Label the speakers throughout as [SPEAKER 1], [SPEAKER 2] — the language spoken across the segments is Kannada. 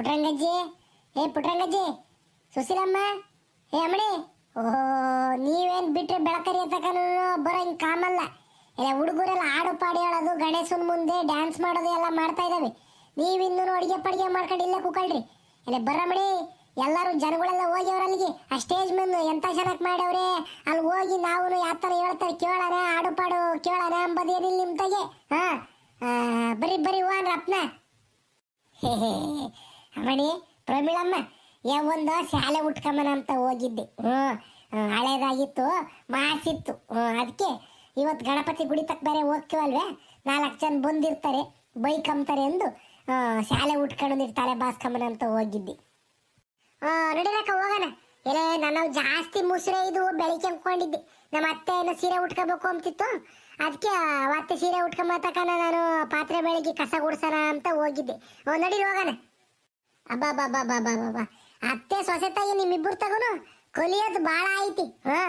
[SPEAKER 1] ಪುಟ್ರಂಗಜ್ಜಿ, ಏ ಪುಟ್ರಂಗಜ್ಜಿ, ಸುಶೀಲಮ್ಮ, ಏ ಅಮ್ಮಡಿ ಓಹೋ, ನೀವೇನ್ ಬಿಟ್ರೆ ಬೆಳಕರಿ ತಕನು ಬರೋ ಹಿಂಗ್ ಕಾಮಲ್ಲ ಎಲ್ಲ ಹುಡುಗರೆಲ್ಲ ಹಾಡು ಪಾಡಿ ಹೇಳೋದು, ಗಣೇಶನ ಮುಂದೆ ಡ್ಯಾನ್ಸ್ ಮಾಡೋದು ಎಲ್ಲ ಮಾಡ್ತಾ ಇದಾವೆ. ನೀವಿನ್ನೂ ಅಡುಗೆ ಪಡಿಗೆ ಮಾಡ್ಕೊಂಡು ಇಲ್ಲೇ ಕೂಕಳ್ರಿ. ಎಲ್ಲ ಬರಮಡಿ ಎಲ್ಲರೂ ಜನಗಳೆಲ್ಲ ಹೋಗಿ ಅಲ್ಲಿಗೆ ಆ ಸ್ಟೇಜ್ ಮುಂದೆ ಎಂತ ಚೆನ್ನಾಗಿ ಮಾಡ್ಯವ್ರೆ? ಅಲ್ಲಿ ಹೋಗಿ ನಾವು ಯಾವ ಥರ ಹೇಳ್ತಾರೆ ಕೇಳೋಣ, ಹಾಡು ಪಾಡು ಕೇಳೋಣ ಅಂಬದೇನಿಲ್ಲ ನಿಮ್ಮ ತಗೆ ಹಾ ಬರಿ ಬರೀ ಹೋಗ್ರಿ ಅಮ್ಮಣಿ ಪ್ರಮೀಳಮ್ಮ ಯಾ ಒಂದು ಶಾಲೆ ಉಟ್ಕೊಂಬನ ಅಂತ ಹೋಗಿದ್ದೆ. ಹ್ಞೂ ಹಳೇದಾಗಿತ್ತು, ಮಾಸಿತ್ತು. ಅದಕ್ಕೆ ಇವತ್ತು ಗಣಪತಿ ಗುಡಿ ತಕ್ಕ ಬೇರೆ ಹೋಗ್ತೀವಲ್ವೇ? ನಾಲ್ಕು ಜನ ಬಂದಿರ್ತಾರೆ, ಬೈಕ್ ಅಂತಾರೆ ಎಂದು ಶಾಲೆ ಉಟ್ಕೊಂಡು ತಲೆ ಬಾಸ್ಕೊಂಬನ ಅಂತ ಹೋಗಿದ್ದೆ. ನಡಿರಕ್ಕ ಹೋಗೋಣ. ಏನೇ ನಾನು ಜಾಸ್ತಿ ಮುಸ್ರೆ ಇದು ಬೆಳಿಗ್ಗೆ ಅಂದ್ಕೊಂಡಿದ್ದೆ ನಮ್ಮ ಅತ್ತೆ ಏನೋ ಸೀರೆ ಉಟ್ಕೋಬೇಕು ಅಂತಿತ್ತು ಅದಕ್ಕೆ ಅವತ್ತೆ ಸೀರೆ ಉಟ್ಕೊಂಬತಕನ ನಾನು ಪಾತ್ರೆ ಬೆಳಿಗ್ಗೆ ಕಸ ಗುಡ್ಸೋಣ ಅಂತ ಹೋಗಿದ್ದೆ. ನಡೀರಿ, ಹೋಗೋಣ. ಅಬ್ಬಾ ಬಾಬಾ ಬಾಬಾ ಬಾಬಾ ಅತ್ತೆ ಸೊಸೆ ತಾಯಿ ನಿಮ್ಮಿಬ್ಬರು ತಗೋನು? ಕಲಿಯೋದು ಭಾಳ ಐತಿ. ಹಾ?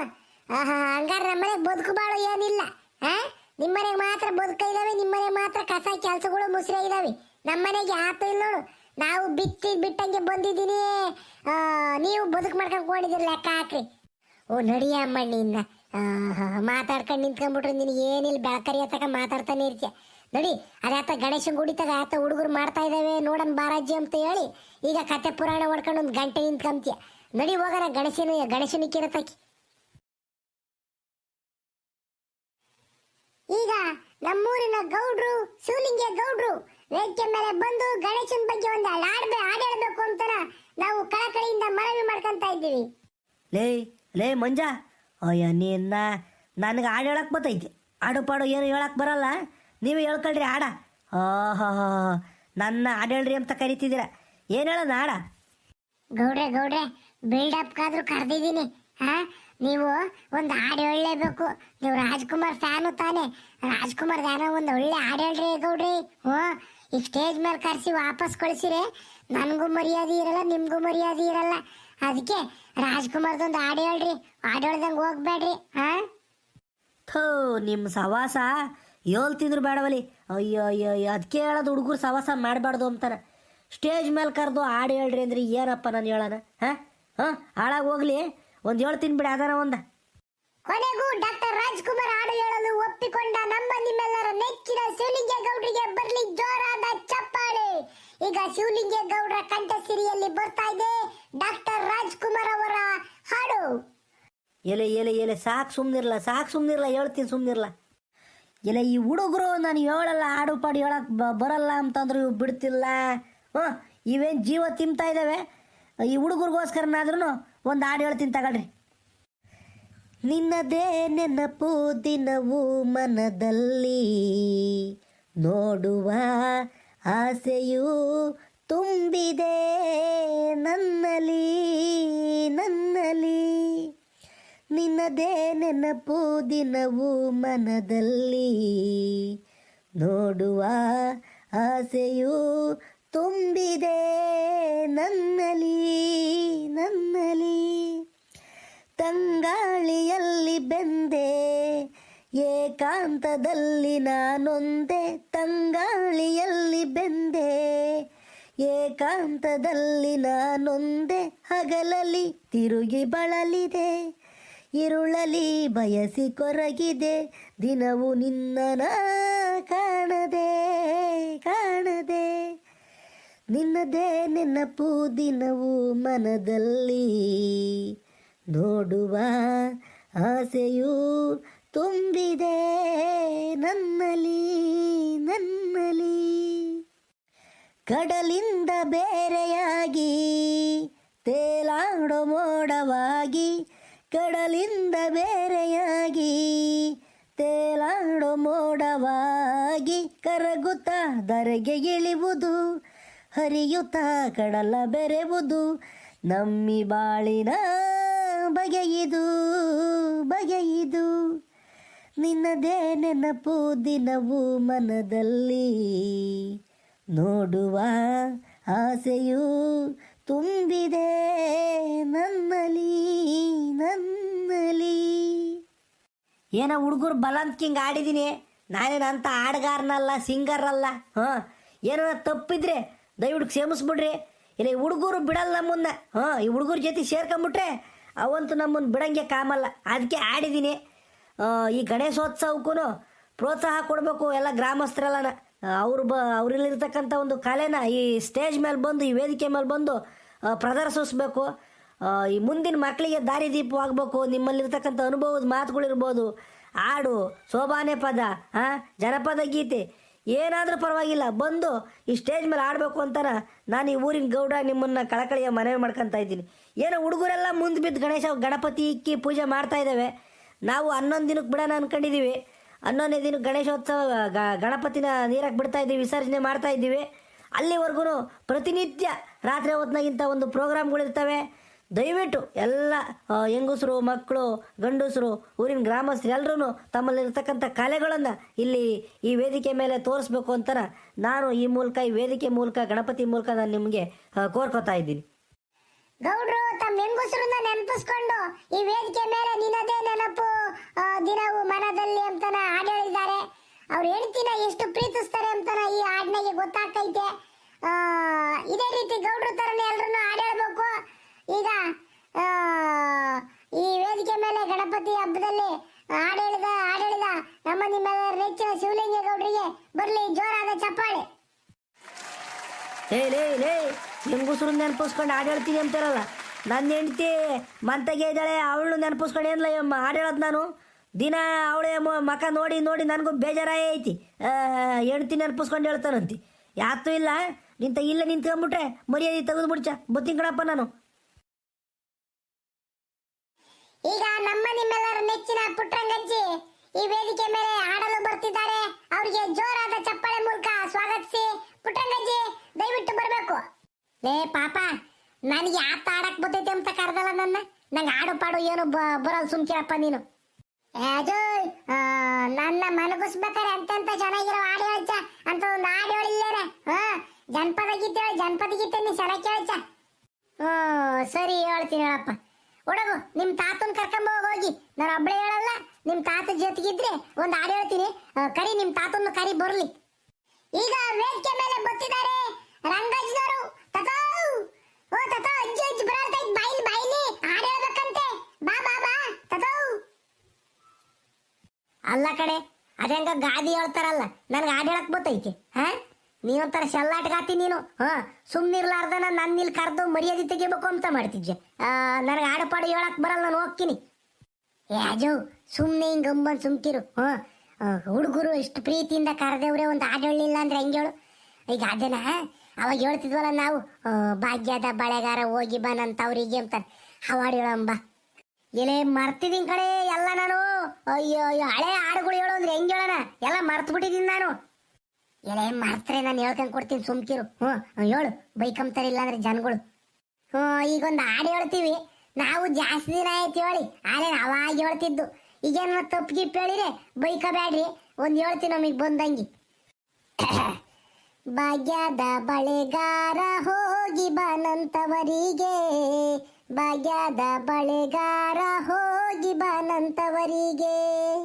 [SPEAKER 1] ಆಹಾ, ಹಂಗಾರೆ ನಮ್ಮನೆಗೆ ಬದುಕು ಬಾಳು ಏನಿಲ್ಲ. ಹಾ? ನಿಮ್ಮನೆಗೆ ಮಾತ್ರ ಬದುಕ ಇದಾವೆ ನಿಮ್ಮನೆಗೆ ಮಾತ್ರ ಕಸ ಕೆಲಸಗಳು ಮುಸ್ರೆ ಇದಾವೆ. ನಮ್ಮನೆಗೆ ಆತ ಇಲ್ಲ ನೋಡು. ನಾವು ಬಿತ್ತಿ ಬಿಟ್ಟಂಗೆ ಬಂದಿದ್ದೀನಿ. ನೀವು ಬದುಕು ಮಾಡ್ಕೊಂಡು ಕೊಂಡಿದ್ದೀರಿ ಲೆಕ್ಕ ಹಾಕ್ರಿ. ಓ ನಡಿಯ ಆಹಾ, ಮಾತಾಡ್ಕೊಂಡು ನಿಂತ್ಕೊಂಡ್ಬಿಟ್ರೆ ನಿನಗೆ ಏನಿಲ್ಲ ಬೆಳಕರಿ ಹತ್ತಕ ಮಾತಾಡ್ತಾನೆ ಇರ್ತೀಯ. ನಡಿ ಅದಾತ ಗಣೇಶನ್ ಗುಡಿ ತಗ ಆತ ಹುಡುಗರು ಮಾಡ್ತಾ ಇದ್ದಾವೆ ನೋಡನ್ ಬಾರಾಜಿ ಅಂತ ಹೇಳಿ, ಈಗ ಕತೆ ಪುರಾಣ ಹೊಡ್ಕೊಂಡು ಒಂದು ಗಂಟೆ ನಿಂತ್ಕೊಂತೀಯ. ನಡಿ ಹೋಗಾರ ಗಣೇಶನ ಗಣೇಶನ ಈಗ ನಮ್ಮೂರಿನ ಗೌಡ್ರು ಶಿವಲಿಂಗ ಗೌಡ್ರು ವೇದಿಕೆ ಮೇಲೆ ಬಂದು ಗಣೇಶನ ಬಗ್ಗೆ ಒಂದು ಹಾಡು ಹೇಳ್ಬೇಕು ಅಂತ ನಾವು ಕಳಕಳಿಯಿಂದ ಮನವಿ ಮಾಡ್ಕೊಂತ ಇದ್ದೀವಿ.
[SPEAKER 2] ಲೇ ಲೇ ಮಂಜ, ಅಯ್ಯ ನಿನ್ನ, ನನಗೆ ಹಾಡು ಹೇಳಕ್ ಬರ್ತೈತಿ ಹಾಡು ಪಾಡು ಏನು ಹೇಳಕ್ ಬರಲ್ಲ. ನೀವೇ ಹೇಳ್ಕೊಳ್ರಿ ಆಡ. ಆಹಾ ನನ್ನ ಆಡೇಳ್ರಿ ಅಂತ ಕರಿತಿದ್ದೀರ. ಏನ್ ಹೇಳೋಣ ನಾಡ
[SPEAKER 1] ಗೌಡ್ರೆ ಗೌಡ್ರೆ ಬಿಲ್ಡಪ್ ಕಾದ್ರೂ ಕರೆದಿದ್ದೀನಿ. ಹಾ ನೀವು ಒಂದು ಹಾಡು ಹೇಳಲೇಬೇಕು. ನೀವು ರಾಜ್ಕುಮಾರ್ ಫ್ಯಾನು ತಾನೆ. ರಾಜ್ಕುಮಾರ್ ಗಾನ ಒಂದು ಒಳ್ಳೆ ಹಾಡು ಹೇಳ್ರಿ ಗೌಡ್ರಿ. ಹ್ಞೂ ಈ ಸ್ಟೇಜ್ ಮೇಲೆ ಕರೆಸಿ ವಾಪಸ್ ಕಳಿಸಿರೆ ನನಗೂ ಮರ್ಯಾದೆ ಇರಲ್ಲ ನಿಮಗೂ ಮರ್ಯಾದೆ ಇರಲ್ಲ. ಅದಕ್ಕೆ ರಾಜ್ಕುಮಾರ್ದೊಂದು ಹಾಡು ಹೇಳ್ರಿ. ಹಾಡು ಹೇಳ್ದಂಗೆ ಹೋಗ್ಬೇಡ್ರಿ. ಹಾ
[SPEAKER 2] ಥೋ ನಿಮ್ಮ ಸವಾಸ. ಹೇಳ್ತಿದ್ರು ಬೇಡವಲಿ ಅಯ್ಯೋ ಅಯ್ಯೋ ಅಯ್ಯೋ ಅದಕ್ಕೆ ಹೇಳೋದು ಹುಡುಗರು ಸವಾಸ ಮಾಡಬಾರ್ದು ಅಂತಾರೆ ಸ್ಟೇಜ್ ಮೇಲೆ ಕರೆದು ಹಾಡು ಹೇಳ್ರಿ ಅಂದ್ರೆ ಏನಪ್ಪ ನಾನು ಹೇಳೋಣ ಹಾಂ? ಹಾಂ? ಹಾಳಾಗಿ ಹೋಗ್ಲಿ. ಒಂದು ಏಳು ತಿನ್ಬಿಡಿ ಅದರ ಒಂದ.
[SPEAKER 1] ಕೊನೆಗೂ ಡಾಕ್ಟರ್ ರಾಜ್ಕುಮಾರ್ ಹಾಡು ಹೇಳಲು ಒಪ್ಪಿಕೊಂಡ ನಮ್ಮ ನಿಮ್ಮೆಲ್ಲರ ನೆಚ್ಚಿನ ಶಿವಲಿಂಗ ಗೌಡರಿಗೆ ಬರ್ಲಿ ಜೋರಾದ ಚಪ್ಪಾಳೆ. ಈಗ ಶಿವಲಿಂಗ ಗೌಡ್ರ ಕಂಠಸಿರಿಯಲ್ಲಿ ಬರ್ತಾ ಇದೆ ಡಾಕ್ಟರ್ ರಾಜ್ಕುಮಾರ್ ಅವರ ಹಾಡು.
[SPEAKER 2] ಎಲೆ ಎಲೆ ಎಲೆ ಸಾಕು ಸುಮ್ಮನಿರಲ್ಲ ಸಾಕು ಸುಮ್ಮನಿರಲ್ಲ ಹೇಳ್ತೀನಿ ಸುಮ್ಮನಿರಲ್ಲ ಎಲೆ ಈ ಹುಡುಗರು ನಾನು ಹೇಳಲ್ಲ, ಹಾಡು ಪಾಡು ಬ, ಬರಲ್ಲ ಅಂತಂದ್ರೆ ಇವು ಬಿಡ್ತಿಲ್ಲ. ಹ್ಞೂ ಇವೇನು ಜೀವ ತಿಂತಾ ಇದ್ದಾವೆ ಈ ಹುಡುಗರಿಗೋಸ್ಕರನಾದ್ರೂ ಒಂದು ಹಾಡು ಹೇಳ್ತೀನಿ ತಗೊಳ್ರಿ. ನಿನ್ನದೇ ನೆನಪು ದಿನವು ಮನದಲ್ಲಿ ನೋಡುವ ಆಸೆಯು ತುಂಬಿದೆ ನನ್ನಲ್ಲಿ. ನನ್ನಲಿ ನಿನ್ನದೇ ನೆನಪು ದಿನವು ಮನದಲ್ಲಿ. ನೋಡುವ ಆಸೆಯು ತುಂಬಿದೆ ನನ್ನಲಿ ನನ್ನಲಿ ತಂಗಾಳಿಯಲ್ಲಿ ಬೆಂದೆ, ಏಕಾಂತದಲ್ಲಿ ನಾನೊಂದೆ. ತಂಗಾಳಿಯಲ್ಲಿ ಬೆಂದೆ, ಏಕಾಂತದಲ್ಲಿ ನಾನೊಂದೆ. ಹಗಲಲ್ಲಿ ತಿರುಗಿ ಬಳಲಿದೆ. ಇರುಳಲಿ ಬಯಸಿ ಕೊರಗಿದೆ. ದಿನವು ನಿನ್ನನ ಕಾಣದೆ ಕಾಣದೆ. ನಿನ್ನದೇ ನೆನಪು ದಿನವು ಮನದಲ್ಲಿ. ನೋಡುವ ಆಸೆಯು ತುಂಬಿದೆ ನನ್ನಲಿ ನನ್ನಲಿ ಕಡಲಿಂದ ಬೇರೆಯಾಗಿ, ತೇಲಾಡೋ ಮೋಡವಾಗಿ ಕಡಲಿಂದ ಬೇರೆಯಾಗಿ, ತೇಲಾಡೋ ಮೋಡವಾಗಿ ಕರಗುತ್ತ ಧರೆಗೆ ಇಳಿವುದು, ಹರಿಯುತ್ತ ಕಡಲ ಬೆರೆವುದು, ನಮ್ಮಿ ಬಾಳಿನ ಬಗೆಯಿದು ಬಗೆಯಿದು. ನಿನ್ನದೇ ನೆನಪು ದಿನವು ಮನದಲ್ಲಿ ನೋಡುವ ಆಸೆಯು ತುಂಬಿದೆ ನನ್ನಲಿ ನನ್ನಲಿ ಏನೋ ಹುಡುಗರು ಬಲಂತ್ಕಿಂಗ್ ಆಡಿದ್ದೀನಿ ನಾನೇನಂತ ಹಾಡ್ಗಾರನಲ್ಲ ಅಲ್ಲ ಹಾಂ? ಏನೋ ತಪ್ಪಿದ್ರೆ ದಯವಿಟ್ಟು ಕ್ಷಮಿಸ್ಬಿಡ್ರಿ. ಇಲ್ಲ ಈ ಹುಡುಗರು ಬಿಡಲ್ಲ ನಮ್ಮನ್ನ, ಹಾಂ? ಈ ಹುಡುಗರ ಜೊತೆ ಸೇರ್ಕೊಂಬಿಟ್ರೆ ಅವಂತೂ ನಮ್ಮನ್ನು ಬಿಡಂಗೆ ಕಾಮಲ್ಲ. ಅದಕ್ಕೆ ಆಡಿದ್ದೀನಿ ಈ ಗಣೇಶೋತ್ಸವಕ್ಕೂ ಪ್ರೋತ್ಸಾಹ ಕೊಡಬೇಕು ಎಲ್ಲ ಗ್ರಾಮಸ್ಥರೆಲ್ಲನ. ಅವ್ರು ಬ ಅವರಲ್ಲಿರ್ತಕ್ಕಂಥ ಒಂದು ಕಲೆನ ಈ ಸ್ಟೇಜ್ ಮೇಲೆ ಬಂದು, ಈ ವೇದಿಕೆ ಮೇಲೆ ಬಂದು ಪ್ರದರ್ಶಿಸ್ಬೇಕು ಈ ಮುಂದಿನ ಮಕ್ಕಳಿಗೆ ದಾರಿದೀಪವಾಗಬೇಕು ನಿಮ್ಮಲ್ಲಿರ್ತಕ್ಕಂಥ ಅನುಭವದ ಮಾತುಗಳಿರ್ಬೋದು. ಹಾಡು, ಸೋಬಾನೆ ಪದ ಜನಪದ ಗೀತೆ, ಏನಾದರೂ ಪರವಾಗಿಲ್ಲ. ಬಂದು ಈ ಸ್ಟೇಜ್ ಮೇಲೆ ಆಡಬೇಕು ಅಂತಾನ ನಾನು ಈ ಊರಿನ ಗೌಡ ನಿಮ್ಮನ್ನು ಕಳಕಳಿಯ ಮನವಿ ಮಾಡ್ಕೊತಾ ಇದ್ದೀನಿ. ಏನೋ ಹುಡುಗರೆಲ್ಲ ಮುಂದೆ ಬಿದ್ದು ಗಣೇಶ, ಗಣಪತಿ ಇಕ್ಕಿ ಪೂಜೆ ಮಾಡ್ತಾ ಇದ್ದಾವೆ ನಾವು ಹನ್ನೊಂದು ದಿನಕ್ಕೆ ಬಿಡೋಣ ಅಂದ್ಕೊಂಡಿದ್ದೀವಿ ಹನ್ನೊಂದನೇ ದಿನಕ್ಕೆ ಗಣೇಶೋತ್ಸವ ಗಣಪತಿನ ನೀರಕ್ಕೆ ಬಿಡ್ತಾ ಇದ್ದೀವಿ, ವಿಸರ್ಜನೆ ಮಾಡ್ತಾ ಇದ್ದೀವಿ. ಅಲ್ಲಿವರೆಗೂ ಪ್ರತಿನಿತ್ಯ ರಾತ್ರಿ ಹೊತ್ನಾಗಿಂತ ಒಂದು ಪ್ರೋಗ್ರಾಮ್ಗಳಿರ್ತವೆ ದಯವಿಟ್ಟು ಎಲ್ಲ ಹೆಂಗಸರು, ಮಕ್ಕಳು, ಗಂಡಸರು, ಊರಿನ ಗ್ರಾಮಸ್ಥರು ಎಲ್ಲರೂ ತಮ್ಮಲ್ಲಿರ್ತಕ್ಕಂಥ ಕಲೆಗಳನ್ನು ಇಲ್ಲಿ ಈ ವೇದಿಕೆ ಮೇಲೆ ತೋರಿಸ್ಬೇಕು ಅಂತ ನಾನು ಈ ಮೂಲಕ, ಈ ವೇದಿಕೆ ಮೂಲಕ, ಗಣಪತಿ ಮೂಲಕ ನಾನು ನಿಮಗೆ ಕೋರ್ಕೋತಾ ಇದ್ದೀನಿ.
[SPEAKER 1] ಗೌಡ್ರು, ತಮ್ಮ ಹೆಂಗಸರನ್ನ ನೆನಪಿಸ್ಕೊಂಡು ಈ ವೇದಿಕೆ ಮೇಲೆ ನಿನ್ನದೇ ನೆನಪು ದಿನವು ಮನದಲ್ಲಿ ಅಂತ ಹಾಡು ಹೇಳಿದ್ದಾರೆ ಅವ್ರು ಹೆಂಡತಿನ ಎಷ್ಟು ಪ್ರೀತಿಸ್ತಾರೆ ಅಂತ ಈ ಹಾಡಿನಾಗೆ ಗೊತ್ತಾಗ್ತೈತೆ. ಇದೇ ರೀತಿ ಗೌಡ್ರ ತರನೇ ಎಲ್ರನ್ನೂ ಹಾಡೇಳ್ಬೇಕು. ಈಗ ಈ ವೇದಿಕೆ ಮೇಲೆ ಗಣಪತಿ ಹಬ್ಬದಲ್ಲಿ ಹಾಡು ಹೇಳಿದ ಹಾಡು ಹೇಳಿದ ನಮ್ಮ ನಿಮ್ಮೆಲ್ಲರ ನೆಚ್ಚಿನ ಶಿವಲಿಂಗ ಗೌಡ್ರಿಗೆ ಬರಲಿ, ಜೋರಾದ ಚಪ್ಪಾಳೆ.
[SPEAKER 2] ಲೇ ಲೇ ಲೇ ಹೆಂಗಸರು ನೆನಪಿಸ್ಕೊಂಡು ಆಡಳ್ತೀನಿ ಅಂತಾರಲ್ಲ. ನನ್ನ ಹೆಂಡತಿ ಮಂತಗೆ ಇದ್ದಾಳೆ, ಅವಳು ನೆನಪಿಸ್ಕೊಂಡು ಏನಿಲ್ಲ ಅಮ್ಮ ಹಾಡು ನಾನು? ದಿನ ಅವಳೇ ಮಕ ನೋಡಿ ನೋಡಿ ನನಗೂ ಬೇಜಾರಾಯ ಐತಿ. ಹೆಣ್ತಿ ನೆನಪಿಸ್ಕೊಂಡು ಹೇಳ್ತಾನಂತಿ. ಯಾತೂ ಇಲ್ಲ, ನಿಂತ ಇಲ್ಲ ನಿಂತ್ಕೊಂಡ್ಬಿಟ್ರೆ ಮರ್ಯಾದೆ ತೆಗೆದು ಬಿಡ್ಚ ಬತ್ತೀನಿ ಕಣಪ್ಪ ನಾನು.
[SPEAKER 1] ಈಗ ನಮ್ಮ ನಿಮ್ಮೆಲ್ಲರ ನೆಚ್ಚಿನ ಪುಟ್ರಂಗಜ್ಜಿ ಈ ವೇದಿಕೆ ಮೇಲೆ ಆಡಲು ಬರ್ತಿದ್ದಾರೆ. ಅವರಿಗೆ ಜೋರಾದ ಚಪ್ಪಾಳೆ ಮೂಲಕ ಸ್ವಾಗತಿಸಿ. ಪುಟ್ರಂಗಜ್ಜಿ ದಯವಿಟ್ಟು ಬರಬೇಕು. ಲೇ ಪಾಪ, ನನಗೆ ಆತ ಆಡಕ್ ಬರ್ತೈತೆ ಅಂತ ಕರೆದಲ್ಲ ನನ್ನ. ನಂಗೆ ಆಡು ಪಾಡು ಏನು ಬರೋದು ಸುಮ್ ಸುಮ್ಕಿರಪ್ಪ ನೀನು. ಆ, ನನ್ನ ಮನಗಿಸ್ಬೇಕಾರೆ ಅಂತ ಚೆನ್ನಾಗಿರೋ ಹಾಡು ಹೇಳ್ಚ? ಅಂತ ಒಂದು ಹಾಡು ಹೇಳಿಲ್ಲೇನೆ ಹಾ ಜನಪದ ಗೀತೆ ಜನಪದ ಗೀತೆ ನೀ ಚೆನ್ನಾಗಿ ಕೇಳ್ಚ. ಹ್ಞೂ ಸರಿ ಹೇಳ್ತೀನಿ ಹೇಳಪ್ಪ. ಹುಡುಗು ನಿಮ್ಮ ತಾತನ ಕರ್ಕೊಂಡ್ ಹೋಗಿ ನಾನು ಒಬ್ಳೆ ಹೇಳಲ್ಲ ನಿಮ್ಮ ತಾತ ಜೊತೆಗಿದ್ರೆ ಒಂದು ಹಾಡು ಹೇಳ್ತೀನಿ. ಕರಿ ನಿಮ್ ತಾತನ ಕರಿ ಬರ್ಲಿ ಈಗ ವೇದಿಕೆ ಮೇಲೆ ಬತ್ತಿದ್ದಾರೆ ರಂಗಜ್ನವರು ತತೋ ಓ ತತೋ ಅಜ್ಜಿ ಅಜ್ಜಿ ಬರಾರ್ತೈತ್ ಬಾಯಿಲಿ ಬಾಯಿಲಿ ಹಾಡು ಹೇಳ್ಬೇಕಂತೆ ಬಾ ಬಾ ಬಾ ತತೋ ಅಲ್ಲ ಕಡೆ ಅದಂಗ ಗಾದಿ ಹೇಳ್ತಾರಲ್ಲ, ನನ್ಗೆ ಹಾಡು ಹೇಳಕ್ ಬತ್ತೈಕೆ ಹಾ? ನೀನೊಂಥರ ಶಲ್ಲಾಟ್ಗಾತಿ ನೀನು. ಹಾ? ಸುಮ್ಮನಿರ್ಲಾರ್ದನ ನನ್ನ ಇಲ್ಲಿ ಕರೆದು ಮರ್ಯಾದೆ ತೆಗಿಬೇಕು ಅಂತ ಮಾಡ್ತಿದ್ದೆ ನನಗೆ ಹಾಡು ಪಾಡು ಹೇಳಕ್ ಬರಲ್ಲ, ನಾನು ಹೋಗ್ತೀನಿ. ಯಾಜು ಸುಮ್ಮನೆ ಹಿಂಗೆ ಗಂಬನ್ ಸುಮ್ಕಿರು. ಹಾ? ಹುಡುಗರು ಎಷ್ಟು ಪ್ರೀತಿಯಿಂದ ಕರೆದೇವ್ರೆ ಒಂದು ಹಾಡು ಹೇಳಿಲ್ಲ ಅಂದ್ರೆ ಹೆಂಗೆ ಹೇಳು? ಈಗ ಅದನ್ನ ಅವಾಗ ಹೇಳ್ತಿದ್ವಲ್ಲ ನಾವು ಭಾಗ್ಯದ ಬಳೆಗಾರ ಹೋಗಿ ಬನಂತವ್ರಿಗೆ ಅಂತ ಹಾಡು ಹೇಳಂಬ ಎಲೆ ಮರ್ತಿದ್ದೀನಿ ಕಡೆ ಎಲ್ಲ ನಾನು. ಅಯ್ಯೋ ಅಯ್ಯೋ, ಹಳೆ ಹಾಡುಗಳು ಹೇಳು ಅಂದ್ರೆ ಹೆಂಗ್ ಹೇಳೋಣ? ಎಲ್ಲ ಮರ್ತು ಬಿಟ್ಟಿದ್ದೀನಿ ನಾನು. ಎಲೆ ಮರ್ತ್ರೆ, ನಾನು ಹೇಳ್ಕೊಂಡ್ ಕೊಡ್ತೀನಿ ಸುಮ್ಕಿರು. ಹ್ಞೂ ಹೇಳು. ಬೈಕಂತಾರೆ ಇಲ್ಲ ಅಂದ್ರೆ ಜನಗಳು. ಹ್ಞೂ ಈಗೊಂದು ಹಾಡು ಹೇಳ್ತೀವಿ. ನಾವು ಜಾಸ್ತಿ ದಿನ ಆಯ್ತು ಹೇಳಿ. ಆದ್ರೆ ಅವಾಗ ಹೇಳ್ತಿದ್ದು. ಈಗೇನು ತಪ್ಪು ಹೇಳಿರಿ ಹೇಳಿದ್ರೆ ಬೈಕಬೇಡ್ರಿ ಒಂದು ಹೇಳ್ತೀನಿ ನಮಗ್ ಬಂದಂಗಿ. ಭಾಗ್ಯದ ಬಳೆಗಾರ ಹೋಗಿ ಬನಂತವರಿಗೆ ಭಾಗ್ಯದ ಬಳೆಗಾರ ಹೋಗಿ ಬನಂತವರಿಗೆ.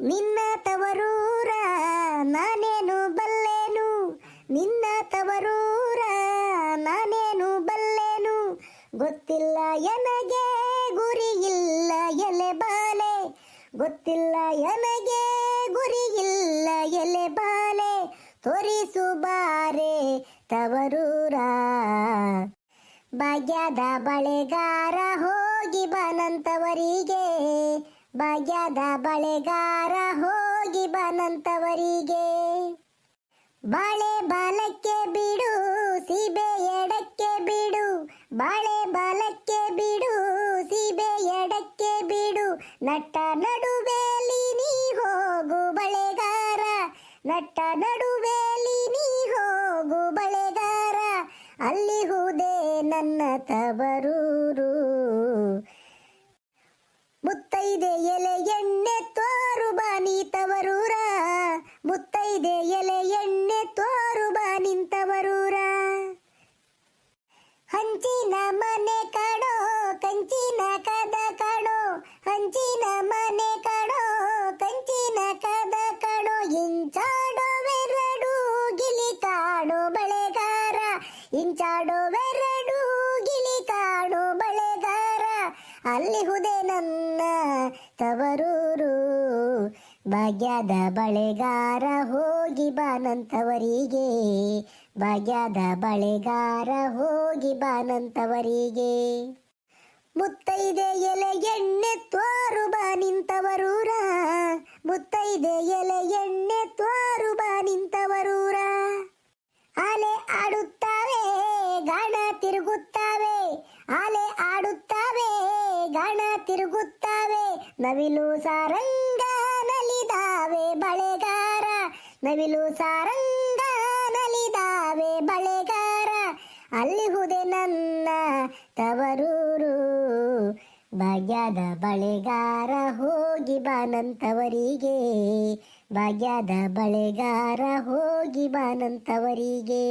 [SPEAKER 1] ನಿನ್ನ ತವರೂರ ನಾನೇನು ಬಲ್ಲೇನು? ನಿನ್ನ ತವರೂರ ನಾನೇನು ಬಲ್ಲೇನು? ಗೊತ್ತಿಲ್ಲ ಎನಗೆ ಗುರಿ ಇಲ್ಲ ಎಲೆ ಬಾಲೆ. ಗೊತ್ತಿಲ್ಲ ಎನಗೆ ಗುರಿ ಇಲ್ಲ ಎಲೆ ಬಾಲೆ. ತೋರಿಸು ಬಾರೆ ತವರೂರ. ಭಾಗ್ಯದ ಬಳೆಗಾರ ಹೋಗಿ ಬನಂತವರಿಗೆ. ಭಾಗ್ಯದ ಬಳೆಗಾರ ಹೋಗಿ ಬನಂತವರಿಗೆ. ಬಾಳೆ ಬಾಲಕ್ಕೆ ಬಿಡು, ಸೀಬೆ ಎಡಕ್ಕೆ ಬಿಡು. ಬಾಳೆ ಬಾಲಕ್ಕೆ ಬಿಡು, ಸೀಬೆ ಎಡಕ್ಕೆ ಬಿಡು. ನಟ್ಟ ತವರೂರು ಮುತ್ತೈದೆ ಎಲೆ ಎಣ್ಣೆ ತೋರು ಬಾನಿ ತವರೂರ ಮುತ್ತೈದೆ ಎಲೆ ಎಣ್ಣೆ ತೋರು ಬಾ ನಿಂತವರೂರ. ಹಂಚಿನ ಮನೆ ಕಾಣೋ, ಕಂಚಿನ ಕದ ಕಾಡೋ ಹಂಚಿನ ಭಾಗ್ಯದ ಬಳೆಗಾರ ಹೋಗಿ ಬಾನಂತವರಿಗೆ. ಭಾಗ್ಯದ ಬಳೆಗಾರ ಹೋಗಿ ಬಾನಂತವರಿಗೆ. ಮುತ್ತೈದೆ ಎಲೆ ಎಣ್ಣೆ ತೋರು ಬಾ ನಿಂತವರೂರ. ಮುತ್ತೈದೆ ಎಲೆ ಎಣ್ಣೆ ತೋರು ಬಾ ನಿಂತವರೂರ. ಆಲೆ ಆಡುತ್ತಾವೆ, ಗಣ ತಿರುಗುತ್ತಾವೆ. ಆಲೆ ಆಡುತ್ತಾವೆ, ಗಣ ತಿರುಗುತ್ತಾವೆ. ನವಿಲು ಸಾರಂಗ ನಲಿದಾವೆ ಬಳೆಗಾರ, ನವಿಲು ಸಾರಂಗ ನಲಿದಾವೆ ಬಳೆಗಾರ ಅಲ್ಲಿಹುದೆ ನನ್ನ ತವರೂರು. ಭಾಗ್ಯದ ಬಳೆಗಾರ ಹೋಗಿ ಬಾನಂತವರಿಗೆ ಭಾಗ್ಯದ ಬಳೆಗಾರ ಹೋಗಿ ಬಾನಂತವರಿಗೆ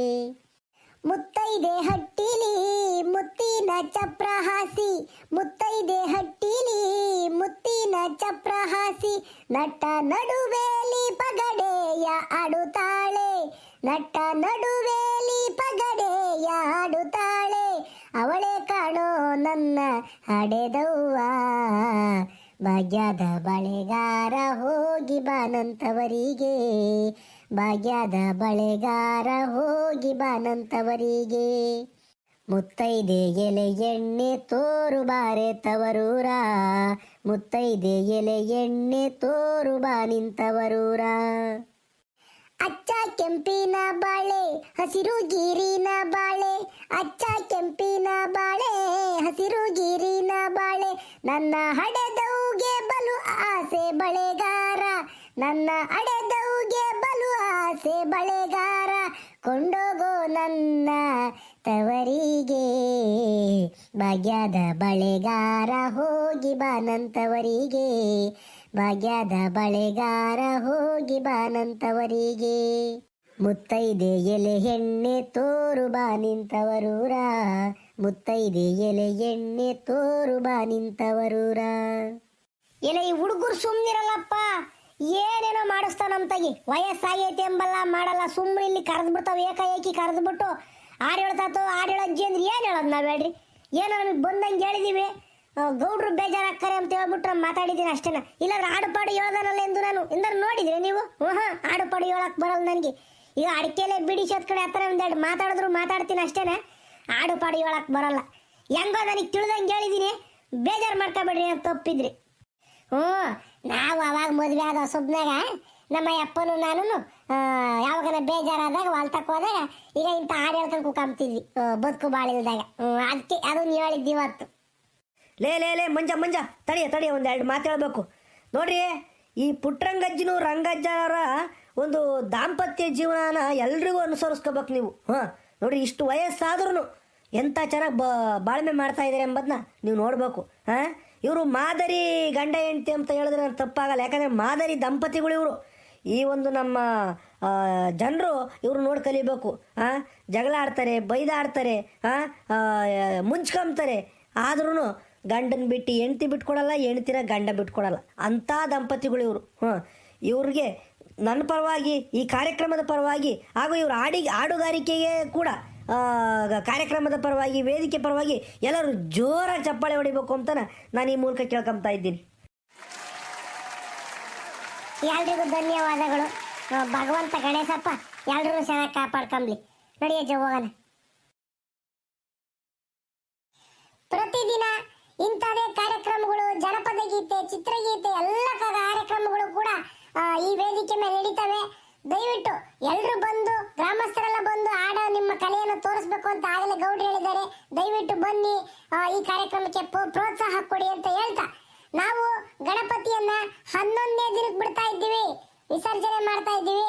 [SPEAKER 1] ಮುತ್ತೈದೆ ಹಟ್ಟಿಲಿ, ಮುತ್ತಿನ ಚಪ್ರ ಹಾಸಿ. ಮುತ್ತೈದೆ ಹಟ್ಟಿಲಿ, ಮುತ್ತಿನ ಚಪ್ರ ಹಾಸಿ. ನಟ್ಟ ನಡುವೇಲಿ ಪಗಡೆಯ ಆಡುತ್ತಾಳೆ. ನಟ ನಡುವೇಲಿ ಪಗಡೆಯ ಆಡುತ್ತಾಳೆ. ಅವಳೆ ಕಾಣೋ ನನ್ನ ಹಡೆದವ್ವ. ಭಾಗ್ಯದ ಬಳೆಗಾರ ಹೋಗಿ ಬಾನಂತವರಿಗೆ ಭಾಗ್ಯದ ಬಳೆಗಾರ ಹೋಗಿ ಬಾನಂತವರಿಗೆ. ಮುತ್ತೈದೆ ಎಲೆ ಎಣ್ಣೆ ತೋರು ಬಾರೆ ತವರೂರ. ಮುತ್ತೈದೆ ಎಲೆ ಎಣ್ಣೆ ತೋರು ಬಾ ನಿಂತವರೂರ. ಅಚ್ಚ ಕೆಂಪಿನ ಬಾಳೆ, ಹಸಿರು ಗೀರಿನ ಬಾಳೆ. ಅಚ್ಚ ಕೆಂಪಿನ ಬಾಳೆ, ಹಸಿರು ಗೀರಿನ ಬಾಳೆ. ನನ್ನ ಹಡೆದವುಗೆ ಬಲು ಆಸೆ ಬಳೆಗಾರ. ನನ್ನ ಅಡೆದವುಗೆ ಬಲು ಆಸೆ ಬಳೆಗಾರ, ಕೊಂಡೋಗೋ ನನ್ನ ತವರಿಗೆ. ಭಾಗ್ಯದ ಬಳೆಗಾರ ಹೋಗಿ ಬಾನಂತವರಿಗೆ ಭಾಗ್ಯದ ಬಳೆಗಾರ ಹೋಗಿ ಬಾನಂತವರಿಗೆ ಮುತ್ತೈದೆ ಎಲೆ ಎಣ್ಣೆ ತೋರು ಬಾ ನಿಂತವರೂರ ಮುತ್ತೈದೆ ಎಲೆ ಎಣ್ಣೆ ತೋರು ಬಾ ನಿಂತವರೂರ ಎಲೆ ಹುಡುಗರು ಸುಮ್ಮನಿರಲ್ಲಪ್ಪ ಏನೇನೋ ಮಾಡಿಸ್ತಾವ ನಮ್ಮ ತಗಿ. ವಯಸ್ಸಾಗೈತೆ ಎಂಬಲ್ಲ ಮಾಡಲ್ಲ ಸುಮ್ಮನೆ ಇಲ್ಲಿ ಕರೆದು ಬಿಡ್ತಾವ ಏಕಾಏಕಿ ಕರೆದು ಬಿಟ್ಟು ಆಡು ಹೇಳ್ತಾತು, ಹಾಡು ಹೇಳಜ್ಜಿ ಅಂದ್ರೆ ಏನು ಹೇಳೋದು ನಾವು ಹೇಳ್ರಿ? ಏನೋ ನಮಗೆ ಬಂದಂಗೆ ಹೇಳಿದೀವಿ. ಗೌಡ್ರು ಬೇಜಾರಾಗ್ತಾರೆ ಅಂತ ಹೇಳ್ಬಿಟ್ಟು ಮಾತಾಡಿದ್ದೀನಿ ಅಷ್ಟೇನ. ಇಲ್ಲಾಂದ್ರೆ ಆಡುಪಾಡು ಪಾಡು ಹೇಳ್ದಾನಲ್ಲ ಎಂದು ನಾನು. ಎಂದ್ರೆ ನೋಡಿದ್ರಿ ನೀವು? ಹ್ಞೂ ಹಾಂ ಹಾಡು ಪಾಡು ಹೇಳಕ್ ಬರಲ್ಲ ನನಗೆ. ಈಗ ಅಡಿಕೆಲೆ ಬಿಡಿ ಶೋತ್ ಕಡೆ ಒಂದು ಒಂದೆರಡು ಮಾತಾಡಿದ್ರು ಮಾತಾಡ್ತೀನಿ ಅಷ್ಟೇನ. ಹಾಡುಪಾಡು ಹೇಳಕ್ ಬರಲ್ಲ. ಹೆಂಗೋ ನನಗೆ ತಿಳಿದಂಗೆ ಹೇಳಿದ್ದೀನಿ ಬೇಜಾರು ಮಾಡ್ಕೊಬೇಡ್ರಿ ಅಂತ ತಪ್ಪಿದ್ರಿ ಹ್ಞೂ ನಾವು ಅವಾಗ ಮದುವೆ ಆದ ಸುಬ್ನಾಗ ನಮ್ಮ ಅಪ್ಪನು ನಾನು ಯಾವಾಗನ ಬೇಜಾರಾದಾಗ ಹೊಲ್ತಕ್ ಹೋದಾಗ ಈಗ ಇಂಥ ಹಾಡು ಹೇಳ್ಕೊಂಡು ಕುಕ್ಕಂಬ್ತಿದ್ವಿ ಬದುಕು ಬಾಳಿಲ್ದಾಗ. ಅದಕ್ಕೆ ಅದನ್ನು ಹೇಳಿದ್ದು ಇವತ್ತು.
[SPEAKER 2] ಲೇ ಲೇ ಲೇ, ಮಂಜ ಮಂಜ, ತಡಿಯ ತಡಿಯ ಒಂದು ಎರಡು ಮಾತು ಹೇಳ್ಬೇಕು. ನೋಡ್ರಿ, ಈ ಪುಟ್ರಂಗಜ್ಜನು ರಂಗಜ್ಜರ ಒಂದು ದಾಂಪತ್ಯ ಜೀವನನ ಎಲ್ರಿಗೂ ಅನುಸರಿಸ್ಕೋಬೇಕು ನೀವು. ಹಾಂ, ನೋಡ್ರಿ, ಇಷ್ಟು ವಯಸ್ಸಾದ್ರೂ ಎಂಥ ಚೆನ್ನಾಗಿ ಬ, ಬಾಳ್ಮೆ ಮಾಡ್ತಾ ಇದ್ದಾರೆ ಎಂಬುದನ್ನ ನೀವು ನೋಡಬೇಕು. ಹಾಂ? ಇವರು ಮಾದರಿ ಗಂಡ ಹೆಂಡತಿ ಅಂತ ಹೇಳಿದ್ರೆ ನಾನು ತಪ್ಪಾಗಲ್ಲ. ಯಾಕಂದರೆ ಮಾದರಿ ದಂಪತಿಗಳು ಇವರು. ಈ ಒಂದು ನಮ್ಮ ಜನರು ಇವರು ನೋಡಿ ಕಲಿಬೇಕು. ಹಾಂ ಜಗಳ ಆಡ್ತಾರೆ ಬೈದಾಡ್ತಾರೆ ಹಾಂ ಮುಂಚ್ಕೊಂಬ್ತಾರೆ. ಆದ್ರೂ ಗಂಡನ ಬಿಟ್ಟು ಹೆಂಡತಿ ಬಿಟ್ಕೊಡಲ್ಲ, ಹೆಂಡತಿನ ಗಂಡ ಬಿಟ್ಕೊಡಲ್ಲ. ಅಂಥ ದಂಪತಿಗಳು ಇವರು. ಹಾಂ. ಇವ್ರಿಗೆ ನನ್ನ ಪರವಾಗಿ, ಈ ಕಾರ್ಯಕ್ರಮದ ಪರವಾಗಿ, ಹಾಗೂ ಇವರು ಆಡಿ ಹಾಡುಗಾರಿಕೆಗೆ ಕೂಡ ಕಾರ್ಯಕ್ರಮದ ಪರವಾಗಿ, ವೇದಿಕೆ ಪರವಾಗಿ ಎಲ್ಲರೂ ಜೋರಾಗಿ ಚಪ್ಪಾಳೆ ಹೊಡಿಬೇಕು ಅಂತ ನಾನು ಈ ಮೂಲಕ ಕೇಳ್ಕೊಂತಾ ಇದ್ದೀನಿ.
[SPEAKER 1] ಎಲ್ರಿಗೂ ಧನ್ಯವಾದಗಳು. ಭಗವಂತ ಗಣೇಶಪ್ಪ ಎಲ್ಲರೂ ಚೆನ್ನಾಗಿ ಕಾಪಾಡ್ಕೊಂಬ್ಲಿ. ನಡಿಯಜ್ಜ ಹೋಗೋಣ. ಪ್ರತಿದಿನ ಇಂಥದೇ ಕಾರ್ಯಕ್ರಮಗಳು, ಜನಪದ ಗೀತೆ, ಚಿತ್ರಗೀತೆ, ಎಲ್ಲ ಕಾರ್ಯಕ್ರಮಗಳು ಕೂಡ ಈ ವೇದಿಕೆ ಮೇಲೆ ನಡೀತವೆ. ದಯವಿಟ್ಟು ಎಲ್ಲರೂ ಬಂದು, ಗ್ರಾಮಸ್ಥರೆಲ್ಲ ಬಂದು ಆಡ ನಿಮ್ಮ ಕಲೆಯನ್ನು ತೋರಿಸ್ಬೇಕು ಅಂತ ಆಗಲೇ ಗೌಡ್ರು ಹೇಳಿದ್ದಾರೆ. ದಯವಿಟ್ಟು ಬನ್ನಿ ಈ ಕಾರ್ಯಕ್ರಮಕ್ಕೆ ಪ್ರೋತ್ಸಾಹ ಕೊಡಿ ಅಂತ ಹೇಳ್ತಾ. ನಾವು ಗಣಪತಿಯನ್ನ ಹನ್ನೊಂದನೇ ದಿನಕ್ಕೆ ಬಿಡ್ತಾ ಇದ್ದೀವಿ. ವಿಸರ್ಜನೆ ಮಾಡ್ತಾ ಇದ್ದೀವಿ.